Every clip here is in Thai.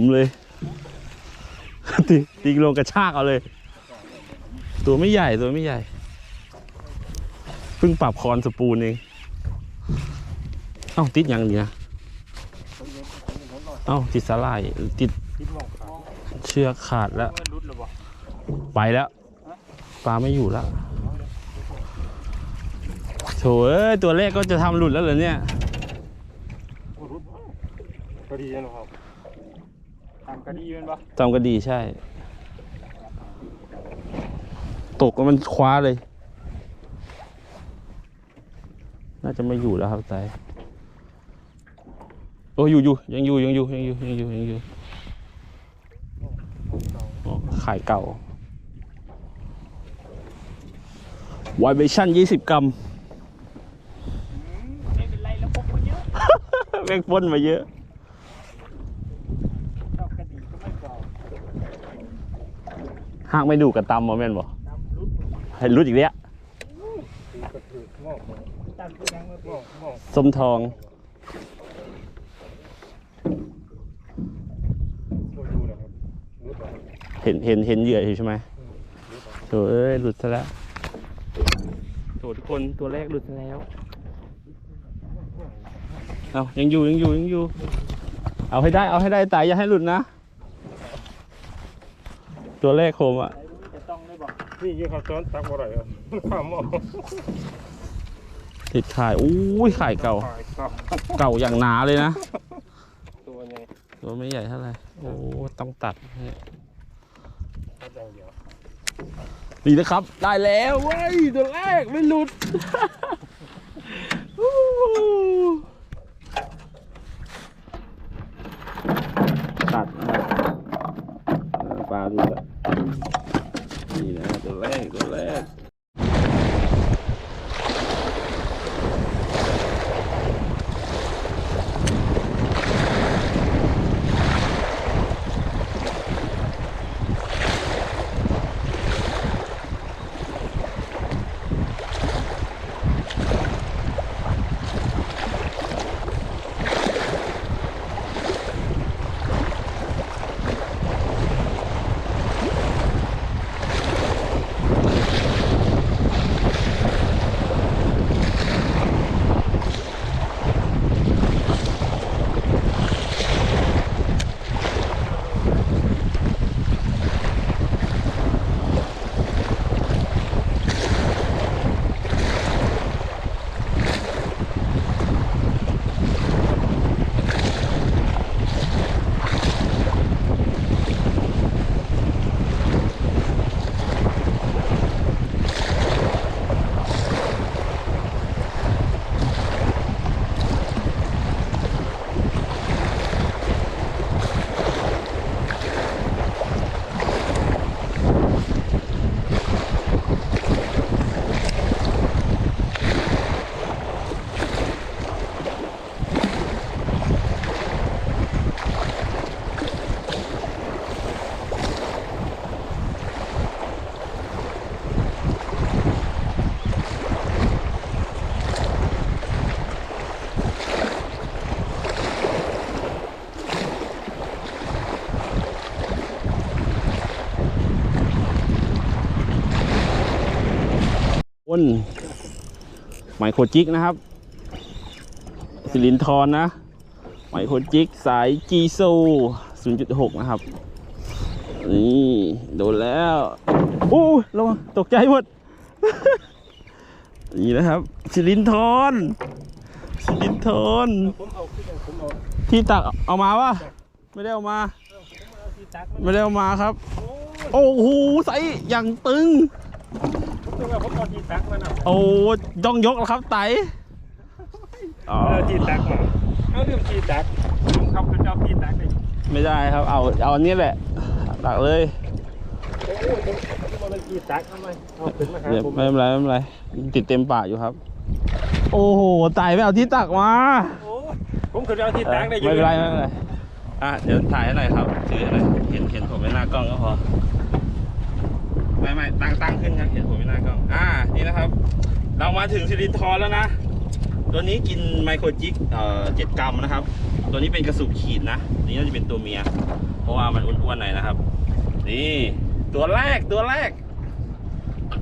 มเลยตีตีลงกระชากเอาเลย ตัวไม่ใหญ่ตัวไม่ใหญ่ เพิ่งปรับคอนสปูนเอง เอ้าติดยังเนี่ยเอ้าติดสลายติดเชือกขาดแล้ว ไปแล้ว ปลาไม่อยู่แล้วโถเอ้ยตัวแรกก็จะทำหลุดแล้วเหรอเนี่ยรุดก็ดีนะครับ ทำก็ดีเป็นปะจำก็ดีใช่ ตกแล้วมันคว้าเลย น่าจะไม่อยู่แล้วครับไตโอ้อยู่อยู่ยังอยู่ยังอยู่ยังอยู่ยังอยู่ยังอยู่อ๋อขายเก่าไวเบชั่นยี่สิบกรัมไม่เป็นไรแล้วพกมาเยอะแม่งพ่นมาเยอะ ชอบกระดิ่งก็ไม่เปล่า หากไม่ดูกับตำมาแม่นบ่ตามรุดให้รุดอีกแล้วตีกระถืองอกมาตามที่ยังไม่งอกงอกส้มทองเหรอเห็นเห็นเห็นเหยื่ออยู่ใช่ไหมโถเอ้ยหลุดซะแล้วโถทุกคนตัวแรกหลุดซะแล้ว เอายังอยู่ยังอยู่ยังอยู่ เอาให้ได้เอาให้ได้ตายอย่าให้หลุดนะ ตัวแรกโคมอะจะต้องได้บอกนี่ยี่เขาซ้อนตักอะไรอะข้ามหม้อติดข่ายอู้ยข่ายเก่าขายข้าวเก่าอย่างหนาเลยนะ ตัวใหญ่ตัวไม่ใหญ่เท่าไหร่โอ้ต้องตัดถ้าอย่างเดียวนี่นะครับ ได้แล้วเว้ยตัวแรกไม่หลุดอู้ตัดนะครับเออ ปลาดูละนี่นะตัวแรกตัวแรก นไมโครจิกนะครับ สิลินทรนนะ ไมโครจิกสายจีโซ0.6 นะครับ นี่ โดนแล้วโอ้ยระวังตกใจหมด นี่นะครับสิลินทรสิลินทอนที่ตักเอามาวะไม่ได้เอามา ไม่ได้เอามาครับ โอ้โหใส่อย่างตึง ตัวว่าผมเอาที่ตักมันอะโอ้ต้องยกแล้วครับไตอ๋อเอาที่ตักมาเอาเรื่องที่ตักผมขับขึ้นเอาที่ตักเลยไม่ได้ครับ เอาเอาอันนี้แหละตักเลยโอ้ยผมมันที่ตักทำไมเอาขึ้นมาหาเดี๋ยวผมไม่เป็นไรไม่เป็นไรติดเต็มปากอยู่ครับ โอ้โหไตไม่เอาที่ตักมาโอ้ยผมขึ้นเอาที่ตักได้อไม่ยู่เป็นไรไม่เป็นไรอะเดี๋ยวถ่ายให้หน่อยครับถือให้หน่อยเห็นเห็นผมในหน้ากล้องก็พอ ไม่ไม่ตั้งตั้งขึ้นครับเห็นผมในหน้ากล้องอ่านี่นะครับ เรามาถึงสิรินทรแล้วนะ ตัวนี้กินไมโครจิกเอ่อเจ็ดกรัมนะครับ ตัวนี้เป็นกระสุบขีดนะนี่น่าจะเป็นตัวเมีย เพราะว่ามันอ้วนๆหน่อยนะครับ นี่ตัวแรกตัวแรก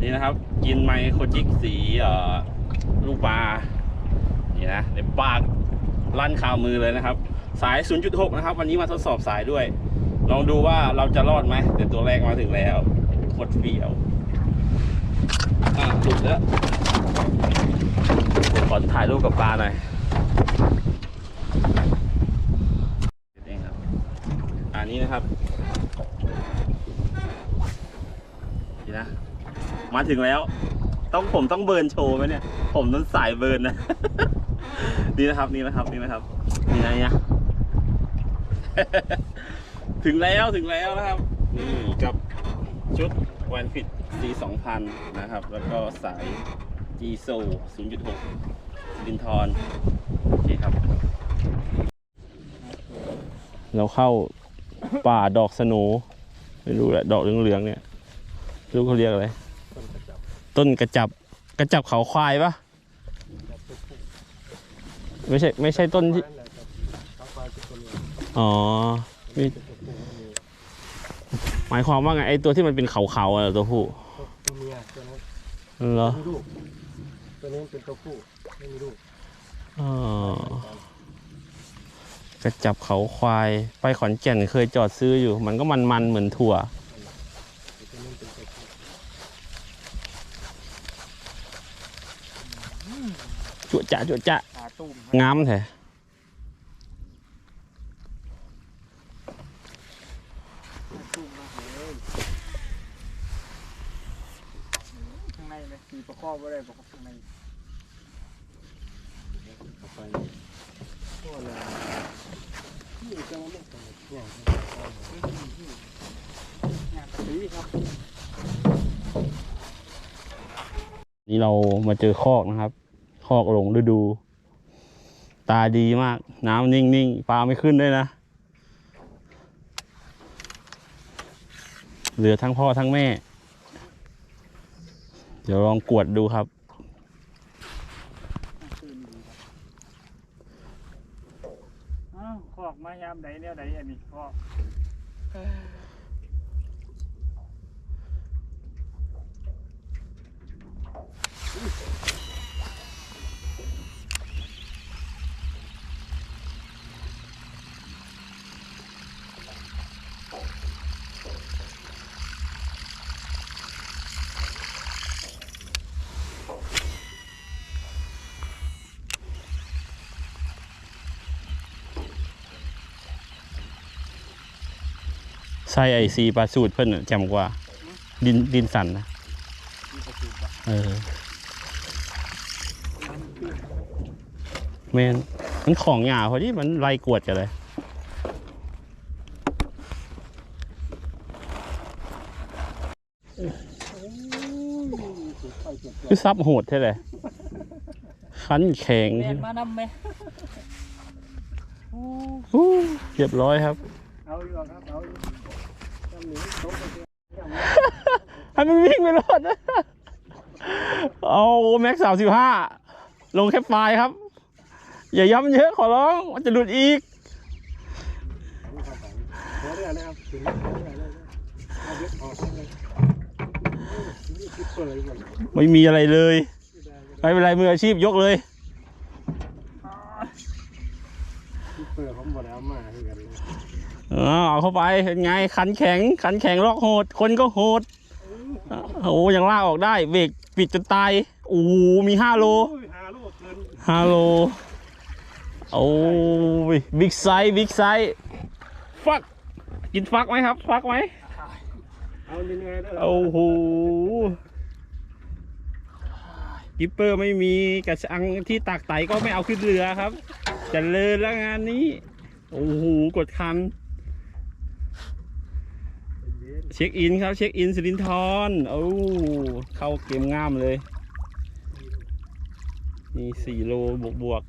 นี่นะครับ กินไมโครจิกสีเอ่อลูกปลานี่นะในปากลั่นคาวมือเลยนะครับ สาย 0.6 นะครับ วันนี้มาทดสอบสายด้วย ลองดูว่าเราจะรอดไหมเดี๋ยวตัวแรกมาถึงแล้ว โคตรเฟี้ยวอะหลุดแล้วผมขอถ่ายรูปกับปลาหน่อยเองครับอันนี้นะครับนี่นะ มาถึงแล้ว ต้องผมต้องเบิร์นโชว์ไหมเนี่ย ผมต้องสายเบิร์นนะ นี่นะครับนี่นะครับนี่นะครับนี่นะเนี่ยถึงแล้วถึงแล้วนะครับ นี่กับ ชุดแวนฟิต C 2000นะครับ แล้วก็สาย G s o 0.6ลินทอนโอเคครับ เราเข้าป่าดอกสโนไม่รู้แหละดอกเหลืองๆเนี่ยรู้เขาเรียกอะไร ต้นกระจับกระจับเขาควายปะไม่ใช่ไม่ใช่ต้นที่ อ๋อไม่ หมายความว่าไงไอตัวที่มันเป็นเขาๆอะตัวผู้ตัวเมียตัวนั้นเหรอไม่มีลูกตัวนี้เป็นตัวผู้ไม่มีลูกอ๋อกระจับเขาควายไปขอนแก่นเคยจอดซื้ออยู่ มันก็มันๆเหมือนถั่วตัวนี้เป็นตัวผู้จุจะจุจะขาตุ้มงามแท้ ตุ้มมากเลยข้างในไหมมีประค อบไว้เลยประคอบข้างในเข้าไปโอ้เลยนี่จะมาไม่ต้องเนี่ยเนี่ยตีครับนี่เรามาเจอคอกนะครับ คอกหลงฤดู ตาดีมาก น้ำนิ่งๆปลาไม่ขึ้นด้วยนะ เหลือทั้งพ่อทั้งแม่ ดี๋ยวลองกวดดูครับ อ้าวขอกมายามใดเนี่ยใดอันนี้ขอก ไส้ไอซีปลาสูตรเพิ่นน่ะแจำกว่า ดินดินสันนะมีประตูปะเออแมนมันของหยาพอดีมันไล่กวดกันเลยสุดไปสุดคือซับโหดใช่เลยคันแข็งแมนมานำไหมอู้เรียบร้อยครับ ให้มันวิ่งไปรอดนะเอาแม็กสามสิบห้าลงแคปลายครับ อย่าย้ำเยอะขอร้องมันจะหลุดอีกไม่มีอะไรเลย ไม่เป็นไรมืออาชีพยกเลยคิดเปิดผมบอกแล้วมา เอาเอาเข้าไปเป็นไงขันแข็ง ขันแข็งล็อกโหด คนก็โหดโอ้ยังลากออกได้เบรกปิดจนตายโอ้โหมีห้าโลห้าโลโอ้ยบิ๊กไซส์บิ๊กไซส์ฟักกินฟักไหมครับ ฟักไหมเอายังไงได้โอ้โหกิปเปอร์ไม่มีกระชังที่ตักไตก็ไม่เอาขึ้นเรือครับจะเลยแล้วงานนี้ โอ้โห กดคัน เช็คอินครับเช็คอินสิรินทรโอ้เข้าเกมง่ามเลยนี่สี่โลบวกบวก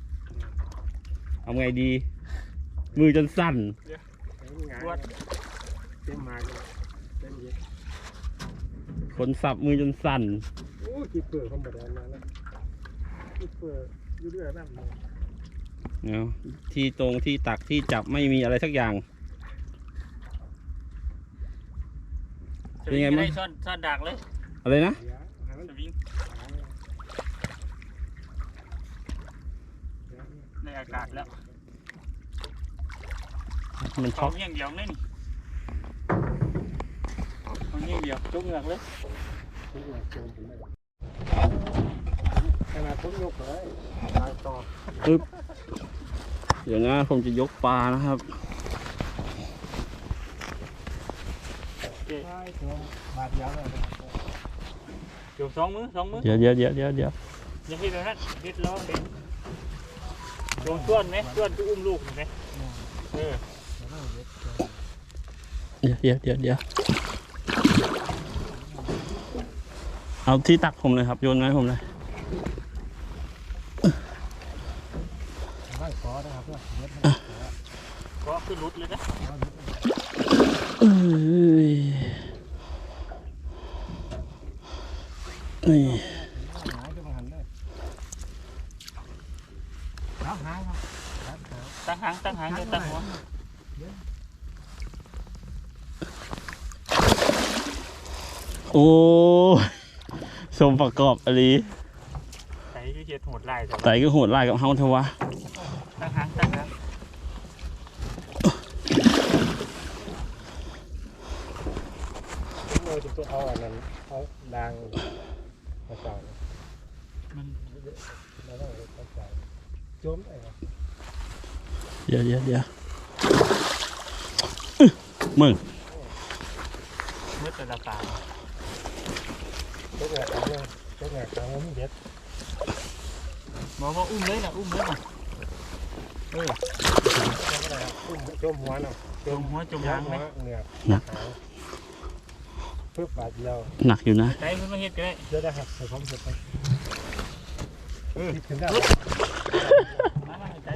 ๆเอาไงดี มือจนสั่นวัดเต็มมาเลยเต็มเยอะคนสับมือจนสั่นโอ้คิดเปิดผมบอกแล้วนะคิดเปิดอยู่เรื่อยนั่นเลยเนาะที่ตรงที่ตักที่จับไม่มีอะไรสักอย่าง เป็นไงมั้งด้ซ่อนซ่อนดักเลย อะไรนะเดี๋ยวหามันสวิงหามันเดี๋ยวในอากาศแล้ว มันสช็อองกเงี้ยงเดียวนี่นี่สองเงี้ยงเดียวจุกเหงือกเลยทุกอย่างโจมถึงได้ขนาดผมยกเลยตายต่อเดี๋ยวนะผมจะยกปลานะครับ ตายตัวบาดยาวเลยเดี๋ยวสองมือสองมือเดี๋ยวเดี๋ยวเดี๋ยวเดี๋ยวเดี๋ยวอย่าคิดแบบนั้นคิดแล้วเด็กโดนต้วนไหมต้วนที่อุ้มลูกเห็นไหมเออเดี๋ยวเดี๋ยวเดี๋ยวเดี๋ยวเอาที่ตักผมเลยครับโยนไว้ผมเลยไล่ขอนะครับเพื่อนเม็ดก็ขึ้นรุดเลยนะเอ้ย นี่หายจะมาหันได้เอาหายครับหายหายตั้งหางตั้งหางเดี๋ยตั้งหัวโอ้สมประกอบอะไรใส่ที่เขียดโหดไล่ไตก็โหดไล่กับเฮาเทวะ ตั้งหางตั้งหาง ผมเลยจะเอาอันนั้นเอาดังมาเก่า มัน แล้วก็เอาเก่าโจมได้ครับ เดี๋ยวเดี๋ยวเดี๋ยวอื้อมึงมืดแต่ละตาเจ้าแง่เอาเลยเจ้าแง่เอาไม่เด็ดบอกว่าอุ้มเลยนะอุ้มเลยนะเออเจ้าก็ได้ครับอุ้มโจมหัวเนาะจมหัวจมหางไหมเหนือหางเพื่อบาดเดียวหนักอยู่นะใจเพิ่นมาเฮ็ดก็ได้เดี๋ยวได้ครับใส่ผมเสร็จไปเออถึงได้ มามาให้ใจ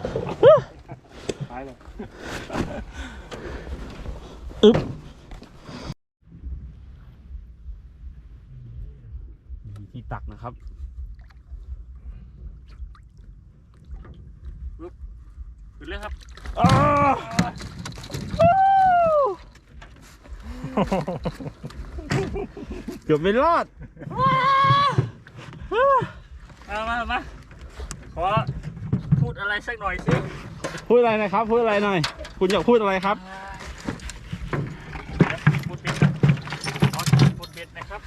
ตายเลยที่ตักนะครับขึ้นเลยครับเกือบไม่รอด มามามาขอพูดอะไรสักหน่อยสิ พูดอะไรนะครับ พูดอะไรหน่อย คุณอยากพูดอะไรครับ พูดเบ็ดครับขอพูดเบ็ดนะครับ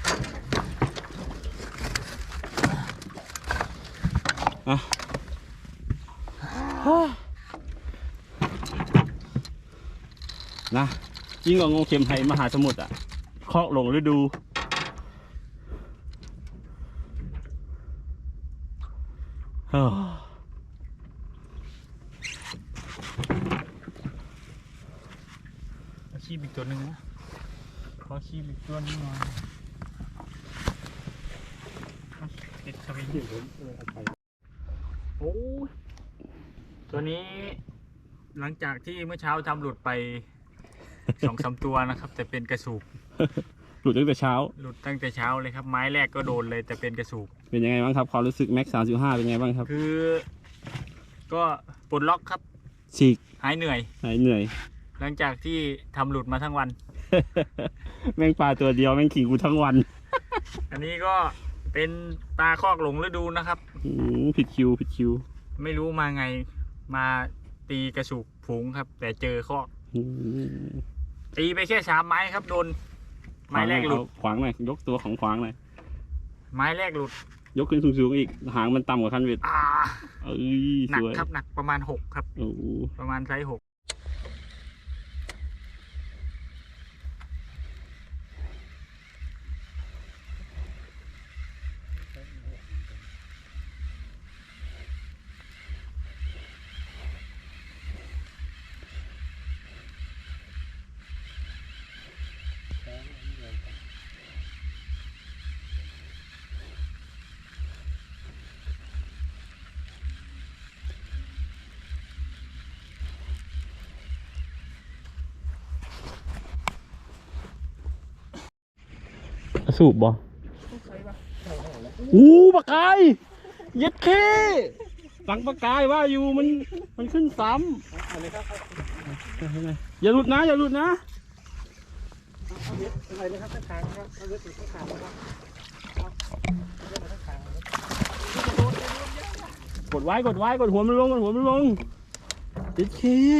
นะยิ่งกว่างูเข็มไทยมหาสมุทรอะเคาะหลงฤดูเฮ้อเอาชีพอีก ตัวหนึ่งนะขอชีพอีกตัวหนึงหน่อยเอาติดสวิงที่ผมเออเอาไปโอ้ยตัวนี้หลังจากที่เมื่อเช้าทำหลุดไปสองสามตัวนะครับ แต่เป็นกระสูบหลุดตั้งแต่เช้า หลุดตั้งแต่เช้าเลยครับ ไม้แรกก็โดนเลยแต่เป็นกระสูบเป็นยังไงบ้างครับความรู้สึกแม็กสามสิบห้าเป็นไงบ้างครับ คือ ก็ปลดล็อกครับฉีกหายเหนื่อยหายเหนื่อย หลังจากที่ทำหลุดมาทั้งวัน แม่งปลาตัวเดียวแม่งขิงกูทั้งวันอันนี้ก็เป็นปลาคอกหลงฤดูนะครับ อืมผิดคิวผิดคิวไม่รู้มาไงมาตีกระสูบฝูงครับ แต่เจอคอกอืมตีไปแค่สามไม้ครับโดน ไม้แรกหลุด ขวางหน่อยยกตัวของขวางหน่อยไม้แรกหลุด ยกขึ้นสูงๆอีกหางมันต่ำกว่าคันเวทอ่าเอ้ยหนัสกวยครับหนักประมาณหกครับ โอ้โหประมาณไซส์หก สูบบ่อู้ปากไก่เย็ดเคหลังปากกายว่าอยู่มันมันขึ้นซ้เอาเลยครับอาำอย่าหลุดนะ อย่าหลุดนะอะไรเลยครับข้างทางครับเอาเบ็ดข้างทางครับกดไว้กดไว้กดหัวมันลงกดหัวมันลงติดขี้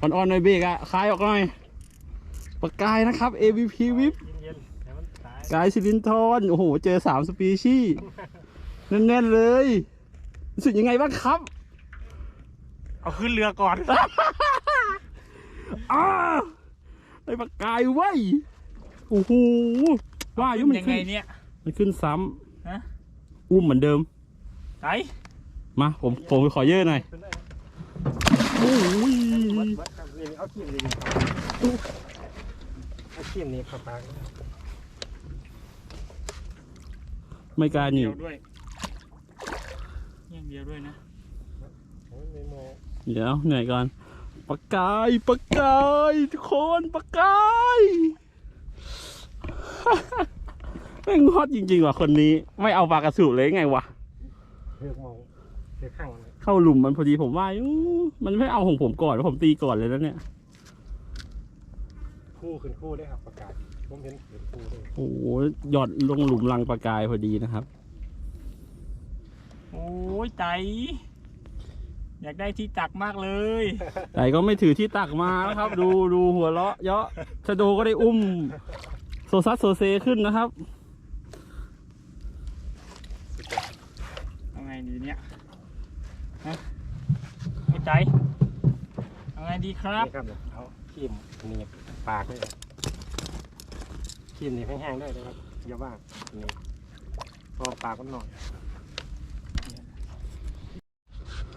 อ่อนๆหน่อยเบรกอะคลายออกหน่อย ปากกายนะครับ AVP วิบเย็นๆเดี๋ยวมันตายกายสิรินทรโอ้โห เจอสามสปีชีส์แน่นๆเลยรู้สึกยังไงบ้างครับ เอาขึ้นเรือก่อน อ้าไอ้ปากกายเว้ยโอ้โหว่าอยู่มันยังไงขึ้นเนี่ย มันขึ้นซ้ฮะำอุ้มเหมือนเดิม ไหนมาผมผมไปขอเยอะหน่อยขึ้นได้โอ้ยวัดวัดครับนี่เอาขี้มนี่ครับเอาขี้มนี่เข้าปากนะครับไม่กล้าหนีเดียวด้วยยังเดียวด้วยนะโอ้ยไม่โมเดี๋ยวเหนื่อยก่อนปากกายปากกายทุกคนปากกาย แม่งฮอตจริงๆว่ะคนนี้ ไม่เอาปลากระสุเลยไงวะ เลือกมองเลือกข้างเลยเข้าหลุมมันพอดีผมว่าอู้มันไม่เอาของผมก่อนผมตีก่อนเลยแล้วเนี่ย คู่ขึ้นคู่ได้ครับประกาศผมเห็นขึ้นคู่ด้วยโอ้โหหยอดลงหลุมรังปลากายพอดีนะครับ โอ้ยไตอยากได้ที่ตักมากเลย แต่ก็ไม่ถือที่ตักมานะครับ ดูดูหัวเราะ เยาะชะโดก็ได้อุ้ม โซซัสโซเซขึ้นนะครับเอาไงดีเนี่ยฮะไม่ใจเอาไงดีครับ นี่ครับเนี่ยเอาขี้มหนี่ ปากเลยขี้มนี่แห้งๆได้เลยครับอย่าว่างนี่พอปากมันหน่อย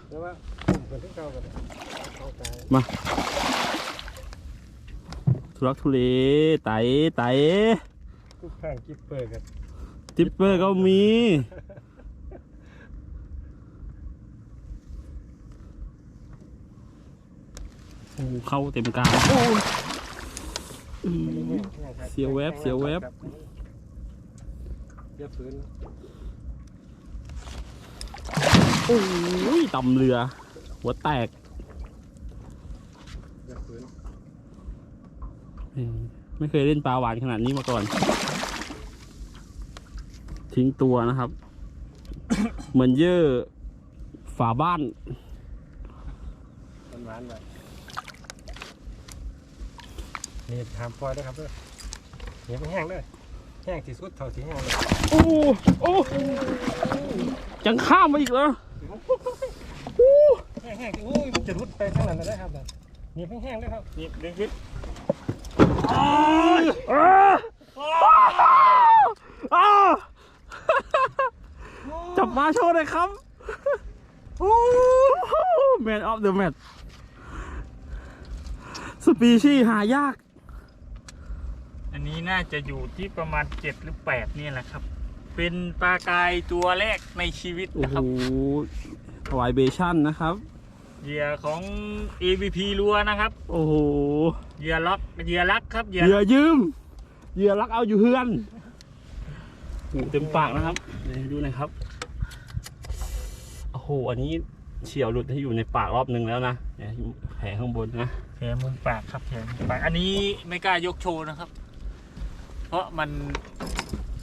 แล้วว่าผมเป็นที่เก่ากันเข้าทุรักทุเลไตไตทุกข้างกิปเปอร์กันทิปเปอร์ก็มีโอ้เข้าเต็มกลางโอ้ยอืมเสียวแวบเสียวแวบเรียบพื้นโอ้ยต่ำเรือ หัวแตกเรียบพื้นอืมไม่เคยเล่นปลาหวานขนาดนี้มาก่อน ทิ้งตัวนะครับ เหมือนเย่อฝาบ้าน มันหวานเลย นี่ถามปล่อยได้ครับเด้อเหนียวไม่แห้งเลยแห้งที่สุดเท่าที่แห้งเลยโอ้โอ้ยังข้ามมาอีกเหรอแห้งๆที่อุ้ยมันจะรุดไปข้างหลังได้ครับเหนียวแห้งๆเลยครับนี่ดึงขึ้นอ้าวอ้าวจับมาโชว์เลยครับแมนออฟเดอะแมทสปีชีส์หายากอั นนี้น่าจะอยู่ที่ประมาณเจ็ดหรือแปดนี่แหละครับ เป็นปลากายตัวแรกในชีวิตโอ้นะคโหรับ ถวายเบชั่นนะครับ เหยื่อของ AVP รัวนะครับ โอ้โหเหยื่อล็อก เหยื่อลักครับ เหยื่อเหยื่อยืมเหยื่อรักเอาอยู่เฮือนโอ้โหเต็มปากนะครับนี่ดูหน่อยครับ โอ้โห อันนี้เฉียวหลุดให้อยู่ในปากรอบนึงแล้วนะเนี่ยแผลข้างบนนะ แผลมุมปากครับแผลมุมปาก อันนี้ไม่กล้ายกโชว์นะครับ เพราะมัน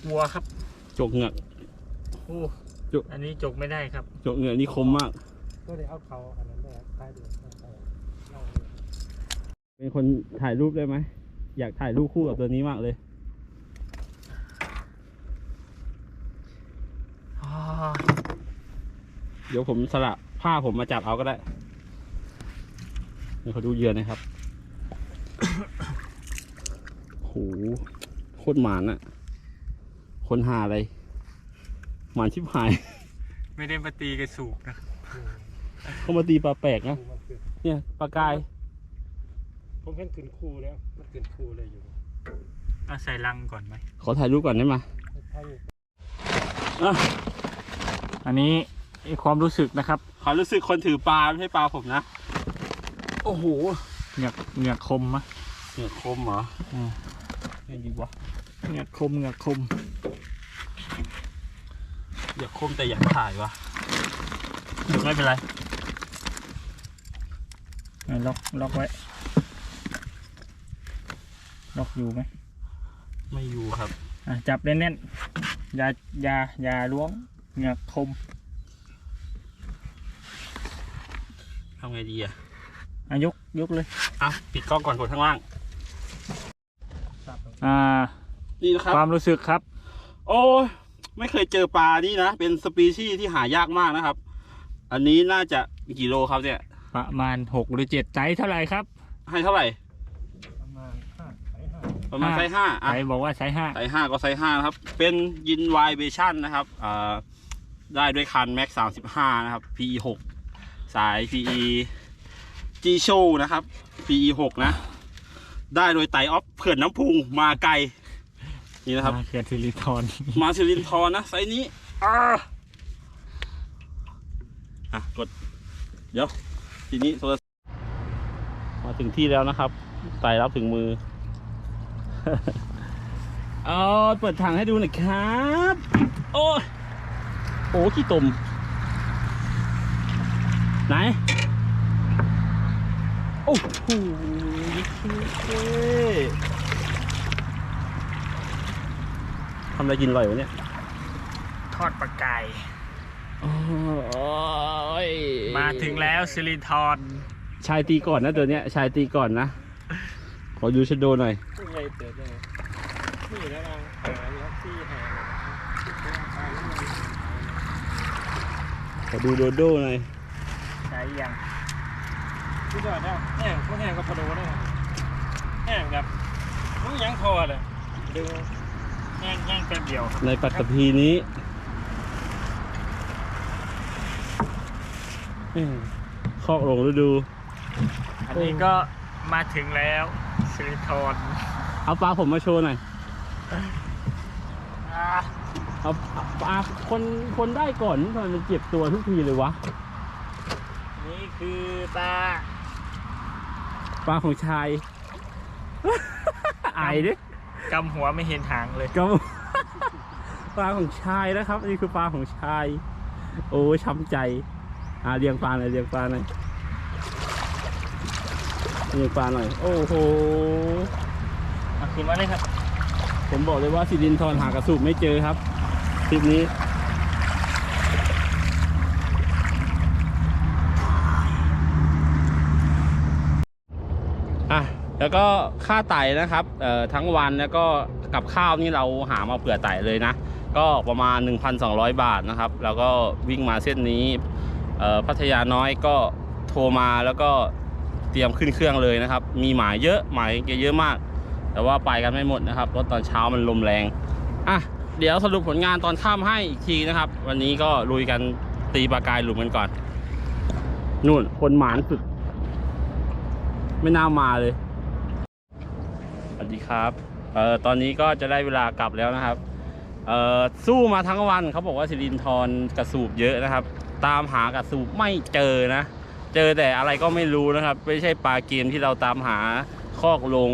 วัวครับจกเหงือก โอ้จุอันนี้จกไม่ได้ครับ จกเหงือกนี่คมมาก ก็เลยเอาเขาอันนั้นได้ใต้เดือดใต้เล่าเป็นคนถ่ายรูปได้ไหม อยากถ่ายรูปคู่กับตัวนี้มากเลย เดี๋ยวผมสละผ้าผมมาจับเอาก็ได้นี่เขาดูเหยื่อหนะครับ โหโค ตรหมานอะคนหาอะไร หมานชิบหาย ไม่ได้มาตีกระสูกนะครับเขามาตีปลาแปลกนะคู่มันขึ้นเนี่ยปลากาย ผมเห็นขึ้นคู่แล้วมันขึ้นคู่เลยอยู่เอาใส่ลังก่อนไหมขอถ่ายรูปก่อนได้ไหมใช่อะอันนี้ความรู้สึกนะครับความรู้สึกคนถือปลาไม่ใช่ปลาผมนะ โอ้โห เหงือกเหงือกคมมะเหงือกคมเหรอ อืมยังดีวะเหงือกคมเหงือกคมเหงือกคมแต่อยากถ่ายวะไม่เป็นไรอะล็อกล็อกไว้ ล็อกอยู่ไหม ไม่อยู่ครับ อะจับแน่นๆ อย่าอย่าอย่าล้วงเหงือกคมทำไงดีอะ อะยกยกเลย อะ ปิดกล้องก่อนกดข้างล่าง อ่านี่นะครับ ความรู้สึกครับ โอ้ยไม่เคยเจอปลานี่นะ เป็นสปีชีส์ที่หายากมากนะครับ อันนี้น่าจะกี่โลครับเนี่ย ประมาณหกหรือเจ็ดใจเท่าไหร่ครับให้เท่าไหร่ ประมาณห้าไซส์ห้าประมาณไซส์ห้าอะใจบอกว่าไซส์ห้าไซส์ห้าก็ไซส์ห้านะครับ เป็นยินไวเบชั่นนะครับอ่าได้ด้วยคันแม็กสามสิบห้านะครับ PE หกสาย PE G Show นะครับ PE หกนะ ได้โดยไตออฟเขื่อนน้ำพุงมาไกลนี่นะครับอ่าเขื่อนสิรินทรมาซิลินทรนะไซส์นี้อ่าอะกด เดี๋ยว ทีนี้โทรศัพท์มาถึงที่แล้วนะครับไต่รับถึงมือเอาเปิดถังให้ดูหน่อยครับ โอ้ยโอ้ขี้ตม ไหน โอ้โห ทำอะไรกินอร่อยวะเนี่ยทอดปลากายโอ้ยมาถึงแล้วสิรินทรชายตีก่อนนะตัวเนี้ย ชายตีก่อนนะ ขอดูชะโดหน่อยผู้ใหญ่เติบได้นี่แล้วนางหาอยู่ครับที่หาขอดูโดโดหน่อย ใช้ยังที่จอดแล้วแห้งพวกแห้งก็พะโล้ได้ครับ แห้งแบบมึงยังพอเลยดึงแย่งแย่งแป๊บเดียวครับในปัตตภีนี้เอ้ยคอกหลงฤดู อันนี้ก็มาถึงแล้วสิรินทรเอาปลาผมมาโชว์หน่อยอ่าเอาปลาคนคนได้ก่อนทำไมมันเจ็บตัวทุกทีเลยวะ นี่คือปลาปลาของชาย อายดิกำหัวไม่เห็นหางเลยก็ปลาของชายนะครับ นี่คือปลาของชาย โอ้ช้ำใจอ่าเรียงปลาหน่อยเรียงปลาหน่อยเรียงปลาหน่อย โอ้โหเอาคืนมาเลยครับ ผมบอกเลยว่าสิรินทรหากระสุบไม่เจอครับคลิปนี้ อะ แล้ว ก็ค่าไต่นะครับทั้งวันแล้วก็กับข้าวนี่เราหามาเผื่อไต่เลยนะ ก็ประมาณ 1,200 บาทนะครับ แล้วก็วิ่งมาเส้นนี้พัทยาน้อยก็โทรมาแล้วก็เตรียมขึ้นเครื่องเลยนะครับ มีหมายเยอะหมายเยอะมาก แต่ว่าไปกันไม่หมดนะครับเพราะตอนเช้ามันลมแรงอะเดี๋ยวสรุปผลงานตอนค่ำให้อีกทีนะครับ วันนี้ก็ลุยกันตีปลากายหลุมกันก่อนนู่นคนหมานสุด ไม่น่ามาเลย วัสดีครับเอ่อตอนนี้ก็จะได้เวลากลับแล้วนะครับเอ่อสู้มาทั้งวันเขาบอกว่าสิรินทรกระสูบเยอะนะครับ ตามหากระสูบไม่เจอนะ เจอแต่อะไรก็ไม่รู้นะครับ ไม่ใช่ปลาเกมที่เราตามหาคอกหลง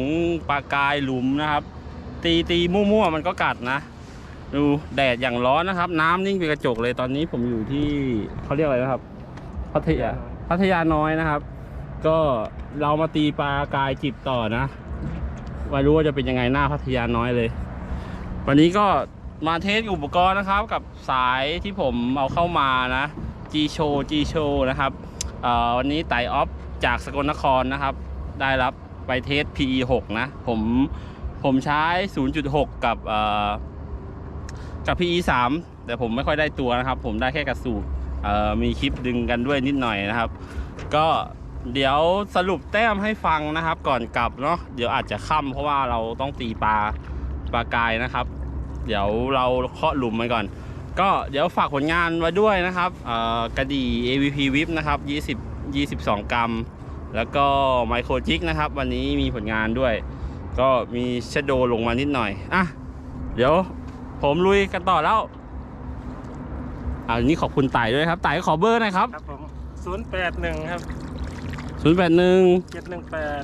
ปลากายหลุมนะครับ ตีตีมั่วๆมันก็กัดนะ ดูแดดอย่างร้อนนะครับ น้ำนิ่งเป็นกระจกเลยตอนนี้ผมอยู่ที่เขาเรียกอะไรนะครับพัทยาพัทยาน้อยนะครับ ก็เรามาตีปลากายจิบต่อนะ ไม่รู้ว่าจะเป็นยังไงหน้าพัทยาน้อยเลย วันนี้ก็มาเทสอุปกรณ์นะครับกับสายที่ผมเอาเข้ามานะ G Show G Show นะครับวันนี้ไต่ออฟจากสกลนครนะครับ ได้รับไปเทส PE 6นะ ผมผมใช้ 0.6 กับกับ PE 3แต่ผมไม่ค่อยได้ตัวนะครับ ผมได้แค่กระสูบมีคลิปดึงกันด้วยนิดหน่อยนะครับ ก็ เดี๋ยวสรุปแต้มให้ฟังนะครับ ก่อนกลับเนาะเดี๋ยวอาจจะค่ำเพราะว่าเราต้องตีปลาปลากายนะครับ เดี๋ยวเราเคาะหลุมมันก่อน ก็เดี๋ยวฝากผลงานไว้ด้วยนะครับกระดี่ AVP VIP นะครับ 20 22 กรัม แล้วก็ไมโครจิกนะครับ วันนี้มีผลงานด้วย ก็มีชโดลงมานิดหน่อยอะเดี๋ยวผมลุยกันต่อแล้วอ่านี้ขอบคุณไต่ด้วยครับไต่ขอเบอร์หน่อยครับครับผม081 ครับ ศูนย์แปดหนึ่งครับ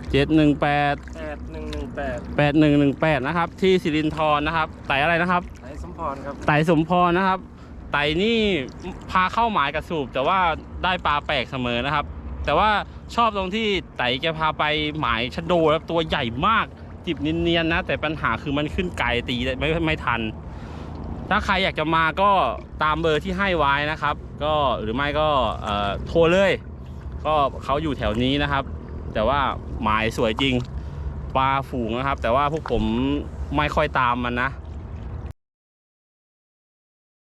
081เจ็ดหนึ่งแปด718แปดหนึ่งหนึ่งแปด8118นะครับที่สิรินทรนะครับไต่อะไรนะครับไอ้สมพรครับไต่สมพรนะครับไต่นี่พาเข้าหมายกับสูบแต่ว่าได้ปลาแปลกเสมอนะครับ แต่ว่าชอบตรงที่ไต่แกพาไปหมายชะโดแล้วตัวใหญ่มากจิบเนียนๆนะ แต่ปัญหาคือมันขึ้นไกลตีไม่ไม่ทัน ถ้าใครอยากจะมาก็ตามเบอร์ที่ให้ไว้นะครับ ก็หรือไม่ก็เอ่อโทรเลย ก็เขาอยู่แถวนี้นะครับ แต่ว่าหมายสวยจริงปลาฝูงนะครับ แต่ว่าพวกผมไม่ค่อยตามมันนะ